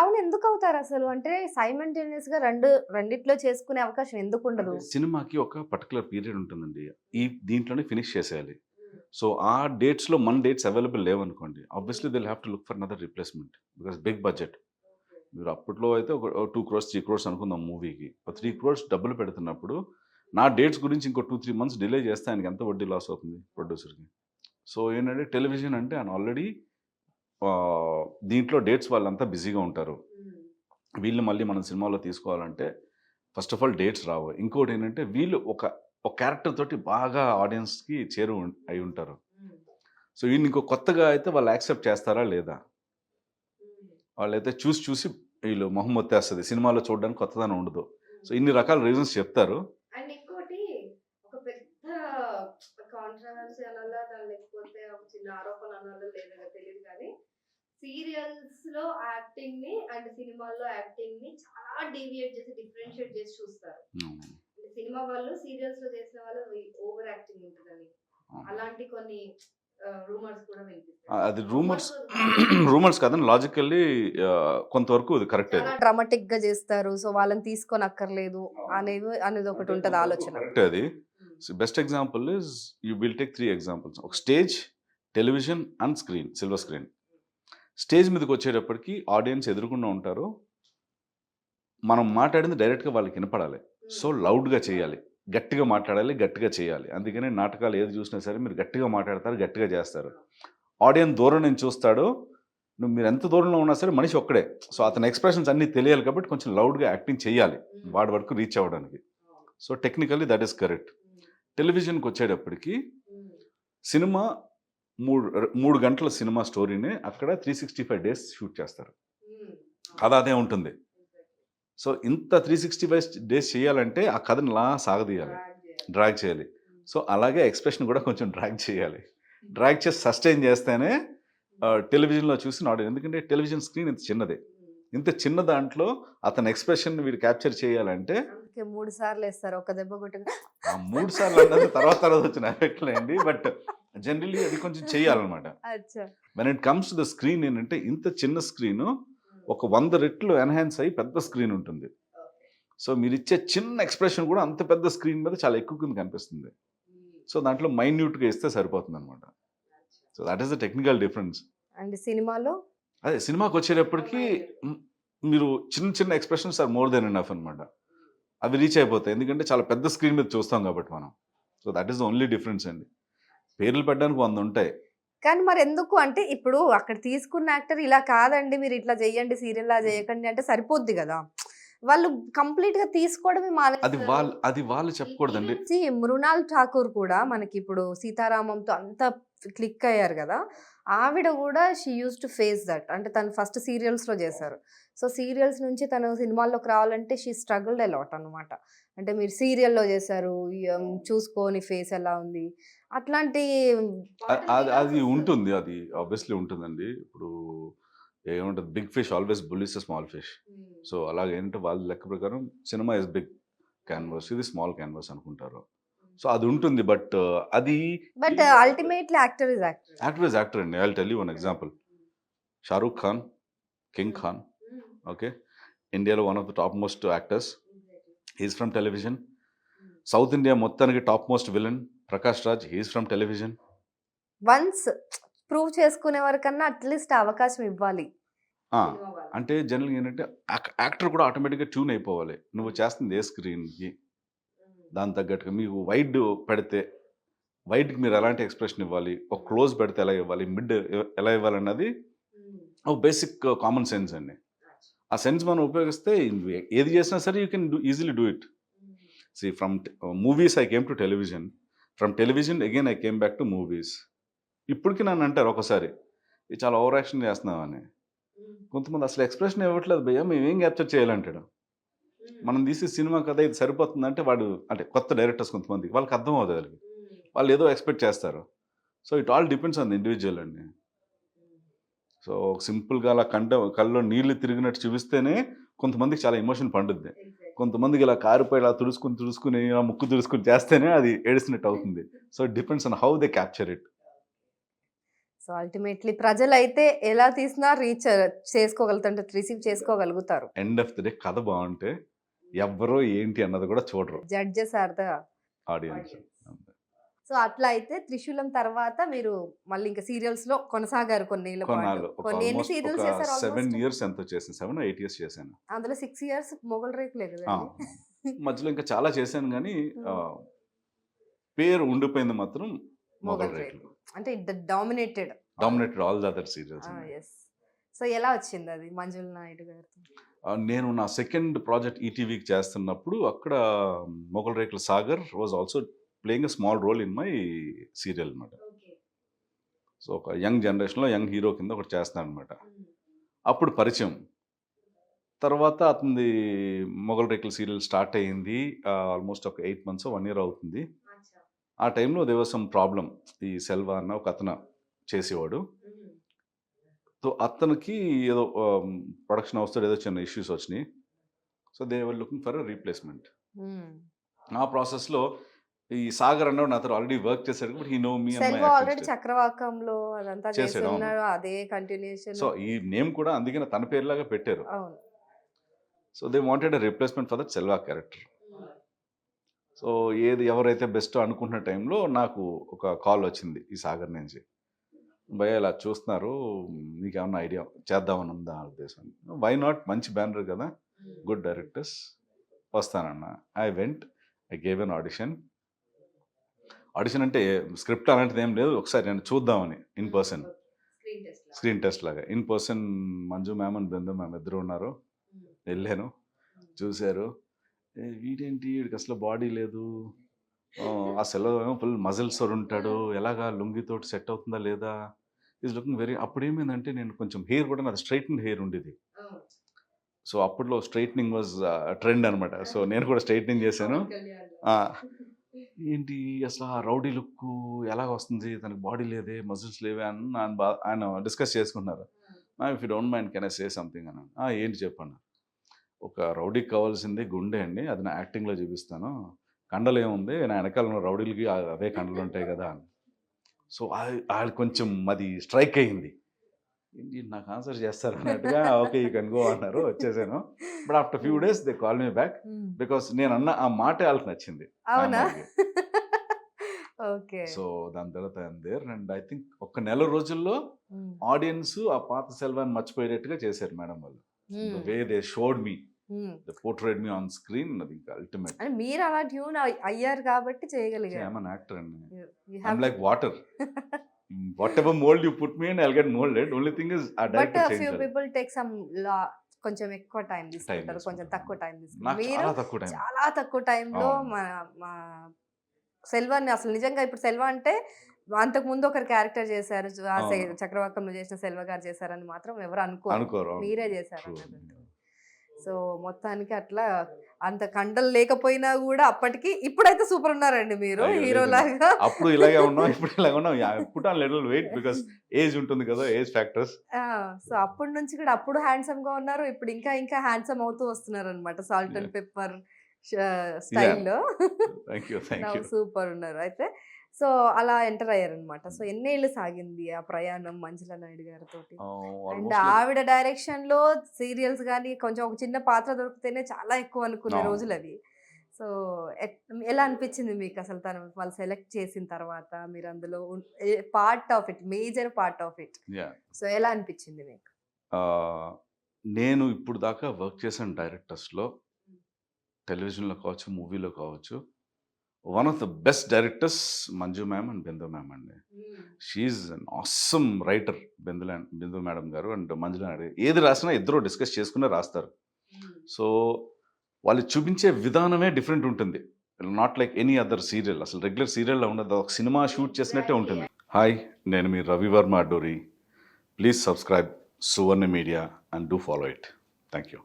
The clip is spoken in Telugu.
అవును ఎందుకు అవుతారు అసలు అంటే సైమంటేనియస్గా రెండు రెండిట్లో చేసుకునే అవకాశం ఎందుకు ఉండదు సినిమాకి ఒక పర్టికులర్ పీరియడ్ ఉంటుందండి. ఈ దీంట్లోనే ఫినిష్ చేసేయాలి. సో ఆ డేట్స్లో మన dates available లేవనుకోండి obviously they'll have to look for another replacement. Because big budget. మీరు అప్పట్లో అయితే ఒక టూ క్రోర్స్ త్రీ క్రోర్స్ అనుకుందాం మూవీకి. త్రీ క్రోర్స్ డబ్బులు పెడుతున్నప్పుడు నా డేట్స్ గురించి ఇంకో టూ త్రీ మంత్స్ డిలే చేస్తే ఆయనకి ఎంత వడ్డీ లాస్ అవుతుంది ప్రొడ్యూసర్కి? సో ఏంటంటే టెలివిజన్ అంటే ఆయన ఆల్రెడీ దీంట్లో డేట్స్ వాళ్ళంతా బిజీగా ఉంటారు. వీళ్ళు మళ్ళీ మనం సినిమాలో తీసుకోవాలంటే ఫస్ట్ ఆఫ్ ఆల్ డేట్స్ రావు. ఇంకోటి ఏంటంటే వీళ్ళు ఒక ఒక క్యారెక్టర్ తోటి బాగా ఆడియన్స్కి చేరు అయి ఉంటారు. సో వీళ్ళు ఇంకో కొత్తగా అయితే వాళ్ళు యాక్సెప్ట్ చేస్తారా లేదా? వాళ్ళైతే చూసి చూసి వీళ్ళు మొహం వచ్చేస్తుంది సినిమాలో చూడడానికి కొత్తదనం ఉండదు. సో ఇన్ని రకాల రీజన్స్ చెప్తారు. అండ్ ఇంకోటి ఒక పెద్ద కాంట్రవర్సీ అనాలా దాని లేకపోతే ఒక చిన్న ఆరోపణ అనాలో లేదో తెలియదు కానీ సీరియల్స్లో యాక్టింగ్ని అండ్ సినిమాల్లో యాక్టింగ్ని చాలా డీవియేట్ చేసి డిఫరెన్షియేట్ చేసి చూస్తారు. సినిమా వాళ్ళు సీరియల్స్లో చేసిన వాళ్ళు ఓవర్ యాక్టింగ్ ఉంటుందని. అలాంటి కొన్ని అది రూమర్స్ రూమర్స్ కాదని లాజికల్లీ కొంతవరకు ఇది కరెక్ట్. డ్రామాటిక్గా చేస్తారు. సో వాళ్ళని తీసుకొని అక్కర్లేదు అనేది అనేది ఒకటి ఉంటది ఆలోచన. కరెక్ట్ అది. Best example is you will take three examples ఒక stage television and screen silver screen. Stage మీదకి వచ్చేటప్పటికి ఆడియన్స్ ఎదురుకుండా ఉంటారు. మనం మాట్లాడింది డైరెక్ట్గా వాళ్ళకి వినపడాలి. సో లౌడ్గా చేయాలి. గట్టిగా మాట్లాడాలి గట్టిగా చేయాలి. అందుకని నాటకాలు ఏది చూసినా సరే మీరు గట్టిగా మాట్లాడతారు గట్టిగా చేస్తారు. ఆడియన్స్ దూరం నుంచి చూస్తాడు. నువ్వు మీరు ఎంత దూరంలో ఉన్నా సరే మనిషి ఒక్కడే. సో అతని ఎక్స్ప్రెషన్స్ అన్నీ తెలియాలి కాబట్టి కొంచెం లౌడ్గా యాక్టింగ్ చేయాలి వాడి వరకు రీచ్ అవ్వడానికి. So technically that is correct. టెలివిజన్కి వచ్చేటప్పటికి సినిమా మూడు మూడు గంటల సినిమా స్టోరీని అక్కడ three sixty five days shoot చేస్తారు. కథ అదే ఉంటుంది. సో ఇంత త్రీ సిక్స్టీ ఫైవ్ డేస్ చేయాలంటే ఆ కథని లా సాగదీయాలి డ్రాగ్ చేయాలి. సో అలాగే ఎక్స్ప్రెషన్ కూడా కొంచెం డ్రాగ్ చేయాలి. డ్రాగ్ చేసి సస్టైన్ చేస్తేనే టెలివిజన్లో చూసి నాడు ఎందుకంటే టెలివిజన్ స్క్రీన్ ఇంత చిన్నదే. ఇంత చిన్న దాంట్లో అతని ఎక్స్ప్రెషన్ వీడు క్యాప్చర్ చేయాలంటే మూడు సార్లు వేస్తారు. ఒక దెబ్బ కొట్టిన ఆ మూడు సార్లు అన్నది తర్వాత తర్వాత వచ్చిన అండి. బట్ జనరలీ అది కొంచెం చేయాలన్నమాట. When it comes to the screen ఏంటంటే ఇంత చిన్న స్క్రీన్ ఒక వంద రెట్లు ఎన్హాన్స్ అయ్యి పెద్ద స్క్రీన్ ఉంటుంది. సో మీరు ఇచ్చే చిన్న ఎక్స్ప్రెషన్ కూడా అంత పెద్ద స్క్రీన్ మీద చాలా ఎక్కువ కింద కనిపిస్తుంది. సో దాంట్లో మైన్యూట్గా ఇస్తే సరిపోతుంది అనమాట so that is the technical difference and సినిమాలో? అదే సినిమాకి వచ్చేటప్పటికి మీరు చిన్న చిన్న expressions are more then enough అనమాట అవి రీచ్ అయిపోతాయి. ఎందుకంటే చాలా పెద్ద స్క్రీన్ మీద చూస్తాం కాబట్టి మనం. So that is the only difference అండి. పేర్లు పెట్టడానికి వంద ఉంటాయి కానీ మరి ఎందుకు అంటే ఇప్పుడు అక్కడ తీసుకున్న యాక్టర్ ఇలా కాదండి మీరు ఇట్లా చెయ్యండి సీరియల్ లా చేయకండి అంటే సరిపోద్ది కదా. వాళ్ళు కంప్లీట్గా తీసుకోవడమే అది వాళ్ళు అది వాళ్ళు చెప్పకూడదండి. మృణాల్ ఠాకూర్ కూడా మనకి ఇప్పుడు సీతారామంతో అంత క్లిక్ అయ్యారు కదా. ఆవిడ కూడా she used to face that. అంటే తను ఫస్ట్ సీరియల్స్లో చేశారు. సో సీరియల్స్ నుంచి తను సినిమాల్లోకి రావాలంటే షీ స్ట్రగుల్డ్ అలాట్ అనమాట అంటే మీరు సీరియల్లో చేశారు చూసుకోని ఫేస్ ఎలా ఉంది? అట్లాంటి అది అది ఉంటుంది అది ఆబ్వియస్లీ ఉంటుందండి. ఇప్పుడు ఏముంటుంది big fish always bullies small fish. So అలాగే ఏంటంటే వాళ్ళ లెక్క ప్రకారం సినిమా ఇస్ బిగ్ క్యాన్వాస్ ఇది స్మాల్ క్యాన్వాస్ అనుకుంటారు. సో అది ఉంటుంది బట్ అది but ultimately actor is actor. Actor is actor అండి. I tell you one example. Shahrukh Khan king Khan okay? ఇండియాలో one of the top most actors he's from television South India మొత్తానికి top most villain Prakash Raj he's from television once prove చేసుకునే వరకన్నా అట్లీస్ట్ అవకాశం ఇవ్వాలి. అంటే జనరల్గా ఏంటంటే యాక్టర్ కూడా ఆటోమేటిక్గా ట్యూన్ అయిపోవాలి. నువ్వు చేస్తుంది ఏ స్క్రీన్కి దాని తగ్గట్టుగా మీకు వైడ్ పెడితే వైడ్కి మీరు ఎలాంటి ఎక్స్ప్రెషన్ ఇవ్వాలి? ఒక క్లోజ్ పెడితే ఎలా ఇవ్వాలి? మిడ్ ఎలా ఇవ్వాలన్నది ఒక బేసిక్ కామన్ సెన్స్ అండి. ఆ సెన్స్ మనం ఉపయోగిస్తే ఏది చేసినా సరే you can do easily do it see from movies I came to television from television again I came back to movies ఇప్పటికి నన్ను అంటారు ఒకసారి ఇది చాలా ఓవర్ యాక్షన్ చేస్తున్నామని కొంతమంది అసలు ఎక్స్ప్రెషన్ ఇవ్వట్లేదు భయ్యా మేము ఏం క్యాప్చర్ చేయాలంటాడు మనం తీసే సినిమా కథ ఇది సరిపోతుందంటే వాడు అంటే కొత్త డైరెక్టర్స్ కొంతమంది వాళ్ళకి అర్థం అవుతుంది వాళ్ళకి. వాళ్ళు ఏదో ఎక్స్పెక్ట్ చేస్తారు. So it all depends on the individual అండి. సో సింపుల్గా అలా కంట కళ్ళలో నీళ్ళు తిరిగినట్టు చూపిస్తేనే కొంతమందికి చాలా ఎమోషన్ పండుద్ది. కొంతమందికి ఇలా కారిపోయి ఇలా తుడుచుకుని తుడుచుకుని ఇలా ముక్కు తుడుచుకుని చేస్తేనే అది ఏడిసినట్టు అవుతుంది. So depends on how they capture it so ultimately ప్రజలైతే ఎలా తీసినా రీచ్ చేసుకోగలుగుతారు రిసీవ్ చేసుకోగలుగుతారు. ఎండ్ ఆఫ్ ది డే కథ బాగుంటే ఎవ్వరో ఏంటి అన్నది కూడా చూడరు. Judges are the audience so అట్లా అయితే త్రిశూలం తర్వాత మీరు మళ్ళీ ఇంకా సీరియల్స్లో కొనసాగారు కొన్ని కొన్ని ఎన్ని సీరియల్స్ చేశారు సెవెన్? ఇయర్స్ ఎంతో చేశాను. సెవెన్ ఎయిట్ ఇయర్స్ చేశాను. అందులో సిక్స్ ఇయర్స్ మొగల్ రేకులే కదా మధ్యలో ఇంకా చాలా చేశాను కానీ పేరు ఉండిపోయింది మాత్రం మొగల్ రేట్లు అంటే dominated. Dominated all the other serials so ఎలా వచ్చింది అది మంజుల నాయుడు గారితో? నేను నా సెకండ్ ప్రాజెక్ట్ ఈటీవీకి చేస్తున్నప్పుడు అక్కడ Mogali Rekulu Sagar was also playing a small role in my serial అనమాట సో ఒక యంగ్ జనరేషన్లో యంగ్ హీరో కింద ఒకటి చేస్తాను అనమాట అప్పుడు పరిచయం. తర్వాత అతనిది మొగల్ రేకుల సీరియల్ స్టార్ట్ అయ్యింది. ఆల్మోస్ట్ ఒక ఎయిట్ మంత్స్ వన్ ఇయర్ అవుతుంది. ఆ టైంలో దేవర్ సమ్ ప్రాబ్లం ఈ సెల్వా అన్న ఒక అతను చేసేవాడు. సో అతనికి ఏదో ప్రొడక్షన్ హౌస్తో ఏదో చిన్న ఇష్యూస్ వచ్చినాయి. So they were looking for replacement. ఆ ప్రాసెస్లో ఈ సాగర్ అన్నవాడు నాతో ఆల్రెడీ వర్క్ చేశాడు but he know me Selva already చక్రవాకంలో అదంతా చేసి చేశాడు, అవును. ఉన్నారు అదే కంటిన్యూషన్ సో ఈ నేమ్ కూడా అందుకనే తన పేరులాగా పెట్టారు. అవును. So they wanted replacement for that Selva character so ఏది ఎవరైతే బెస్ట్ అనుకుంటున్న టైంలో నాకు ఒక కాల్ వచ్చింది ఈ సాగర్ నుంచి. భయ ఇలా చూస్తున్నారు మీకు ఏమన్నా ఐడియా చేద్దామని ఉందా ఉద్దేశం. వై నాట్ మంచి బ్యానర్ కదా. Good directors వస్తానన్న. I went I gave an audition audition అంటే స్క్రిప్ట్ అలాంటిది ఏం లేదు. ఒకసారి నేను చూద్దామని ఇన్ పర్సన్ స్క్రీన్ టెస్ట్ లాగా. In person Manju ma'am and Brindu ma'am ఇద్దరు ఉన్నారు. వెళ్ళాను. చూశారు. "ఏ, వీడేంటి? వీడికి అసలు బాడీ లేదు. ఆ, సెలవు ఫుల్ మజిల్స్ ఉంటాడు. ఎలాగా లుంగితోటి సెట్ అవుతుందా లేదా? ఈజ్ లుకింగ్ వెరీ అప్పుడు ఏమైందంటే నేను కొంచెం హెయిర్ కూడా నాది స్ట్రైట్నింగ్ హెయిర్ ఉండేది. సో అప్పట్లో స్ట్రైట్నింగ్ వాజ్ ట్రెండ్ అనమాట సో నేను కూడా స్ట్రైట్నింగ్ చేశాను. ఏంటి అసలు ఆ రౌడీ లుక్ ఎలాగ వస్తుంది? తనకి బాడీ లేదే మజిల్స్ లేవే అని ఆయన బా ఆయన డిస్కస్ చేసుకుంటున్నారు. If you don't mind can I say something అని "ఆ, ఏంటి చెప్పండి. ఒక రౌడీకి కావాల్సింది గుండె అండి అది నా యాక్టింగ్లో చూపిస్తాను. కండలు ఏముంది? నా వెనకాల రౌడీలకి అవే కండలు ఉంటాయి కదా అని సో వాళ్ళు కొంచెం అది స్ట్రైక్ అయ్యింది. నాకు ఆన్సర్ చేస్తారు అన్నట్టుగా ఓకే యూ కెన్ గో అన్నారు వచ్చేసాను. But after few days they call me back because నేను అన్న ఆ మాట వాళ్ళకి నచ్చింది. అవునా? అమ్మాయికి. ఓకే. సో దాని తర్వాత దేర్ అండ్ ఐ థింక్ ఒక నెల రోజుల్లో ఆడియన్స్ ఆ పాత సెల్వాన్ని మర్చిపోయేటట్టుగా చేశారు మేడం వాళ్ళు. Way they showed me they portrayed me on screen అది అల్టిమేట్ మీరు అలా ట్యూన్ అయ్యారు కాబట్టి చేయగలిగారు. ఐఎమ్ యాక్టర్ అండి I'm like water mould you put me and I'll get moulded only thing is ఆ but director few change people take some లా కొంచెం ఎక్కువ టైం తీసుకుంటారు కొంచెం. తక్కువ టైం తీసుకుంటారు చాలా తక్కువ టైంలో. మా సెల్వాన్ని అసలు నిజంగా ఇప్పుడు సెల్వ అంటే అంతకు ముందు ఒకరు క్యారెక్టర్ చేశారు. చక్రవాకంలో చేసిన సెల్వ గారు చేశారని మాత్రం ఎవరు అనుకో అనుకోరు. మీరే చేశారు. సో మొత్తానికి అట్లా అంత కండలు లేకపోయినా కూడా అప్పటికి ఇప్పుడైతే సూపర్ ఉన్నారండి మీరు హీరో. లాగా. అప్పుడు ఇలాగే ఉన్నాం ఇప్పుడు ఇలాగే ఉన్నాం. On little weight because age ఉంటుంది కదా ఏజ్ ఫ్యాక్టర్స్ సో అప్పటి నుంచి కూడా అప్పుడు హ్యాండ్సమ్గా ఉన్నారు ఇప్పుడు ఇంకా ఇంకా హ్యాండ్సమ్ అవుతూ వస్తున్నారు అనమాట సాల్ట్ అండ్ పెప్పర్ స్టైల్లో సూపర్ ఉన్నారు. అయితే సో అలా ఎంటర్ అయ్యారనమాట సో ఎన్నేళ్ళు సాగింది ఆ ప్రయాణం మంజుల నాయుడు గారితో అండ్ ఆవిడ డైరెక్షన్లో సీరియల్స్ కానీ కొంచెం ఒక చిన్న పాత్ర దొరికితేనే చాలా ఎక్కువ అనుకునే. రోజులు అవి సో ఎలా అనిపించింది మీకు అసలు తను వాళ్ళు సెలెక్ట్ చేసిన తర్వాత మీరు అందులో part of it major part of it? So ఎలా అనిపించింది మీకు? నేను ఇప్పుడు దాకా వర్క్ చేసిన డైరెక్టర్స్లో. టెలివిజన్లో కావచ్చు మూవీలో కావచ్చు. One of the best directors Manju ma'am and Bindu ma'am అండి. షీఈ్ అన్ ఆసమ్ రైటర్ బిందుల బిందు మేడం గారు అండ్ మంజుల నాయుడు ఏది రాసినా ఇద్దరు డిస్కస్ చేసుకునే రాస్తారు. సో వాళ్ళు చూపించే విధానమే డిఫరెంట్ ఉంటుంది. Not like any other serial అసలు రెగ్యులర్ సీరియల్లో ఉండదు. ఒక సినిమా షూట్ చేసినట్టే ఉంటుంది. హాయ్ నేను మీ Ravi Varma Adduri. Please subscribe Suvarna media and do follow it thank you